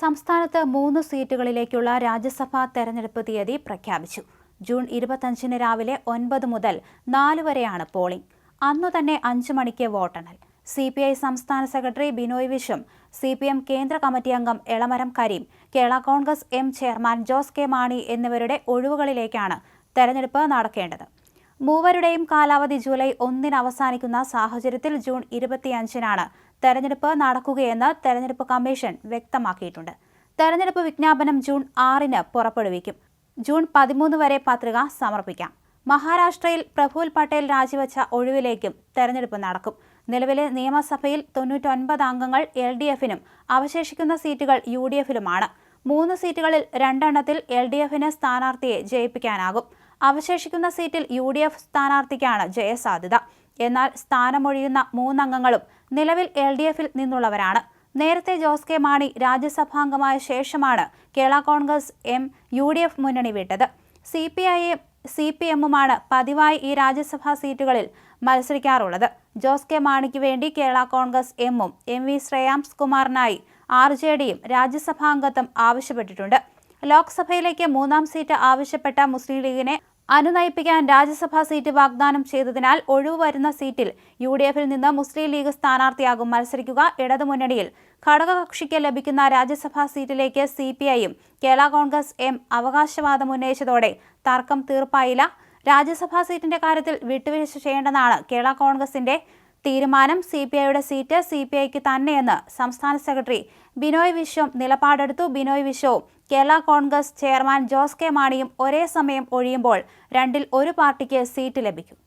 സംസ്ഥാനത്ത് മൂന്ന് സീറ്റുകളിലേക്കുള്ള രാജ്യസഭാ തെരഞ്ഞെടുപ്പ് തീയതി പ്രഖ്യാപിച്ചു. ജൂൺ ഇരുപത്തഞ്ചിന് രാവിലെ ഒൻപത് മുതൽ നാല് വരെയാണ് പോളിംഗ്. അന്നു തന്നെ അഞ്ചു മണിക്ക് വോട്ടെണ്ണൽ. സി പി ഐ സംസ്ഥാന secretary Binoy Viswam C P M കേന്ദ്ര കമ്മിറ്റി അംഗം Elamaram Kareem Kerala Congress M chairman Jose K Mani എന്നിവരുടെ ഒഴിവുകളിലേക്കാണ് തെരഞ്ഞെടുപ്പ് നടക്കേണ്ടത്. മൂവരുടെയും കാലാവധി ജൂലൈ ഒന്നിന് അവസാനിക്കുന്ന സാഹചര്യത്തിൽ ജൂൺ ഇരുപത്തിയഞ്ചിനാണ് തെരഞ്ഞെടുപ്പ് നടക്കുകയെന്ന് തെരഞ്ഞെടുപ്പ് കമ്മീഷൻ വ്യക്തമാക്കിയിട്ടുണ്ട്. തെരഞ്ഞെടുപ്പ് വിജ്ഞാപനം ജൂൺ ആറിന് പുറപ്പെടുവിക്കും. ജൂൺ പതിമൂന്ന് വരെ പത്രിക സമർപ്പിക്കാം. മഹാരാഷ്ട്രയിൽ പ്രഫുൽ പട്ടേൽ രാജിവെച്ച ഒഴിവിലേക്കും തെരഞ്ഞെടുപ്പ് നടക്കും. നിലവിലെ നിയമസഭയിൽ തൊണ്ണൂറ്റൊൻപത് അംഗങ്ങൾ എൽ ഡി എഫിനും അവശേഷിക്കുന്ന സീറ്റുകൾ യു ഡി എഫിലുമാണ്. മൂന്ന് സീറ്റുകളിൽ രണ്ടെണ്ണത്തിൽ എൽ ഡി എഫിന് സ്ഥാനാർത്ഥിയെ ജയിപ്പിക്കാനാകും. അവശേഷിക്കുന്ന സീറ്റിൽ യു ഡി എഫ് സ്ഥാനാർത്ഥിക്കാണ് ജയസാധ്യത. എന്നാൽ സ്ഥാനമൊഴിയുന്ന മൂന്നംഗങ്ങളും നിലവിൽ എൽ ഡി എഫിൽ നിന്നുള്ളവരാണ്. നേരത്തെ ജോസ് കെ മാണി രാജ്യസഭാംഗമായ ശേഷമാണ് Kerala Congress M U D F മുന്നണി വിട്ടത്. സി പി ഐയും സി പി എമ്മുമാണ് പതിവായി ഈ രാജ്യസഭാ സീറ്റുകളിൽ മത്സരിക്കാറുള്ളത്. ജോസ് കെ മാണിക്ക് വേണ്ടി കേരള കോൺഗ്രസ് എമ്മും എം വി ശ്രേയാംസ് കുമാറിനായി ആർ ജെ ഡിയും രാജ്യസഭാംഗത്വം ആവശ്യപ്പെട്ടിട്ടുണ്ട്. ലോക്സഭയിലേക്ക് മൂന്നാം സീറ്റ് ആവശ്യപ്പെട്ട മുസ്ലിം ലീഗിനെ അനുനയിപ്പിക്കാൻ രാജ്യസഭാ സീറ്റ് വാഗ്ദാനം ചെയ്തതിനാൽ ഒഴിവ് വരുന്ന സീറ്റിൽ യു ഡി എഫിൽ നിന്ന് മുസ്ലിം ലീഗ് സ്ഥാനാർത്ഥിയാകും മത്സരിക്കുക ഇടതുമുന്നണിയിൽ. ഘടകകക്ഷിക്ക് ലഭിക്കുന്ന രാജ്യസഭാ സീറ്റിലേക്ക് സി പി ഐയും കേരള കോൺഗ്രസ് എം അവകാശവാദം ഉന്നയിച്ചതോടെ തർക്കം തീർപ്പായില്ല. രാജ്യസഭാ സീറ്റിന്റെ കാര്യത്തിൽ വിട്ടുവീഴ്ച ചെയ്യേണ്ടെന്നാണ് കേരള കോൺഗ്രസിന്റെ തീരുമാനം സി പി ഐയുടെ സീറ്റ് സി പി ഐക്ക് തന്നെയെന്ന് സംസ്ഥാന സെക്രട്ടറി ബിനോയ് വിശ്വം നിലപാടെടുത്തു. Binoy വിശ്വവും Kerala Congress chairman Jose K മാണിയും ഒരേ സമയം ഒഴിയുമ്പോൾ രണ്ടിൽ ഒരു പാർട്ടിക്ക് സീറ്റ് ലഭിക്കും.